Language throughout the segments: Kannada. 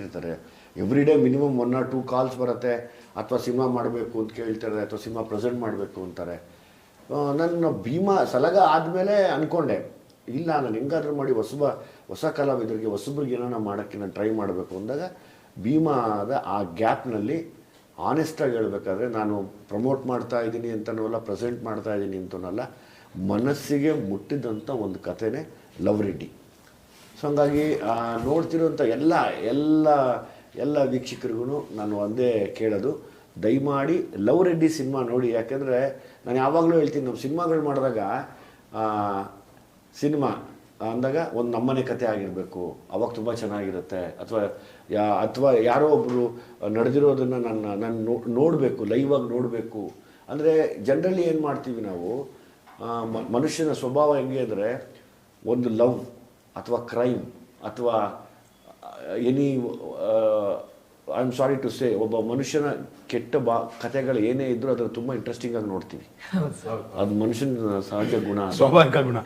ಇಟ್ಟಿರ್ತಾರೆ every day minimum one or two calls ಬರುತ್ತೆ. ಅಥವಾ ಸಿನಿಮಾ ಮಾಡಬೇಕು ಅಂತ ಕೇಳ್ತಾರೆ ಅಥವಾ ಸಿನಿಮಾ ಪ್ರೆಸೆಂಟ್ ಮಾಡಬೇಕು ಅಂತಾರೆ. ನನ್ನ ಭೀಮಾ ಸಲಗ ಆದಮೇಲೆ ಅಂದ್ಕೊಂಡೆ ಇಲ್ಲ, ನಾನು ಹೆಂಗಾದ್ರೂ ಮಾಡಿ ಹೊಸಬ, ಹೊಸ ಕಲಾವಿದರಿಗೆ, ಹೊಸಬ್ರಿಗೆ ಏನಾರ ಮಾಡೋಕ್ಕೆ ನಾನು ಟ್ರೈ ಮಾಡಬೇಕು ಅಂದಾಗ ಭೀಮಾದ ಆ ಗ್ಯಾಪ್ನಲ್ಲಿ ಆನೆಸ್ಟಾಗಿ ಹೇಳಬೇಕಾದ್ರೆ ನಾನು ಪ್ರಮೋಟ್ ಮಾಡ್ತಾ ಇದ್ದೀನಿ ಅಂತನೂ ಅಲ್ಲ ಪ್ರೆಸೆಂಟ್ ಮಾಡ್ತಾ ಇದ್ದೀನಿ ಅಂತನಲ್ಲ, ಮನಸ್ಸಿಗೆ ಮುಟ್ಟಿದಂಥ ಒಂದು ಕಥೆನೇ ಲವ್ ರೆಡ್ಡಿ. ಸೊ ಹಂಗಾಗಿ ಆ, ನೋಡ್ತಿರೋಂಥ ಎಲ್ಲ ಎಲ್ಲ ಎಲ್ಲ ವೀಕ್ಷಕರಿಗೂ ನಾನು ಒಂದೇ ಕೇಳೋದು. ದಯಮಾಡಿ ಲವ್ ರೆಡ್ಡಿ ಸಿನಿಮಾ ನೋಡಿ ಯಾಕೆಂದರೆ ನಾನು ಯಾವಾಗಲೂ ಹೇಳ್ತೀನಿ ನಮ್ಮ ಸಿನಿಮಾಗಳು ಮಾಡಿದಾಗ ಸಿನಿಮಾ ಅಂದಾಗ ಒಂದು ನಮ್ಮನೆ ಕತೆ ಆಗಿರಬೇಕು. ಅವಾಗ ತುಂಬ ಚೆನ್ನಾಗಿರುತ್ತೆ. ಅಥವಾ ಯಾ ಅಥವಾ ಯಾರೋ ಒಬ್ಬರು ನಡೆದಿರೋದನ್ನು ನನ್ನ ನಾನು ನೋಡಬೇಕು ಲೈವಾಗಿ ನೋಡಬೇಕು. ಅಂದರೆ ಜನರಲಿ ಏನು ಮಾಡ್ತೀವಿ ನಾವು ಮನುಷ್ಯನ ಸ್ವಭಾವ ಹೆಂಗೆ ಅಂದರೆ ಒಂದು ಲವ್. ಅಥವಾ ಕ್ರೈಮ್ ಅಥವಾ any I am sorry to say ಒಬ್ಬ ಮನುಷ್ಯನ ಕೆಟ್ಟ ಬಾ ಕಥೆಗಳು ಏನೇ ಇದ್ರೂ ಅದನ್ನು ತುಂಬ ಇಂಟ್ರೆಸ್ಟಿಂಗ್ ಆಗಿ ನೋಡ್ತೀವಿ ಅದು ಮನುಷ್ಯನ ಸಹಜ ಗುಣ. ಸ್ವಾಭಾವಿಕ ಗುಣ.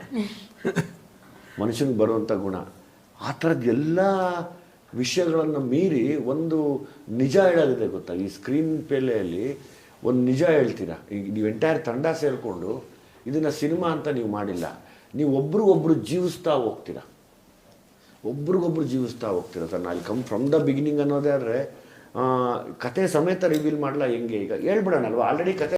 ಮನುಷ್ಯನಿಗೆ ಬರುವಂಥ ಗುಣ. ಆ ಥರದ್ದು ಎಲ್ಲ ವಿಷಯಗಳನ್ನು ಮೀರಿ ಒಂದು ನಿಜ ಹೇಳೋದಿದೆ ಗೊತ್ತಾ? ಈ ಸ್ಕ್ರೀನ್ ಪೇಲೆಯಲ್ಲಿ ಒಂದು ನಿಜ ಹೇಳ್ತೀರಾ? ಈಗ ನೀವು ಎಂಟೈರ್ ತಂಡ ಸೇರಿಕೊಂಡು ಇದನ್ನು ಸಿನಿಮಾ ಅಂತ ನೀವು ಮಾಡಿಲ್ಲ. ನೀವು ಒಬ್ರಿಗೊಬ್ರು ಜೀವಿಸ್ತಾ ಹೋಗ್ತೀರಾ? ಒಬ್ರಿಗೊಬ್ರು ಜೀವಿಸ್ತಾ ಹೋಗ್ತಿರೋ ಸರ್? ನಾನು ಕಮ್ ಫ್ರಮ್ ದ ಬಿಗಿನಿಂಗ್ ಅನ್ನೋದೇ ಆದರೆ ಕತೆ ಸಮೇತ ರಿವೀಲ್ ಮಾಡಲ್ಲ ಹೆಂಗೆ? ಈಗ ಹೇಳ್ಬಿಡೋಣಲ್ವ? ಆಲ್ರೆಡಿ ಕತೆ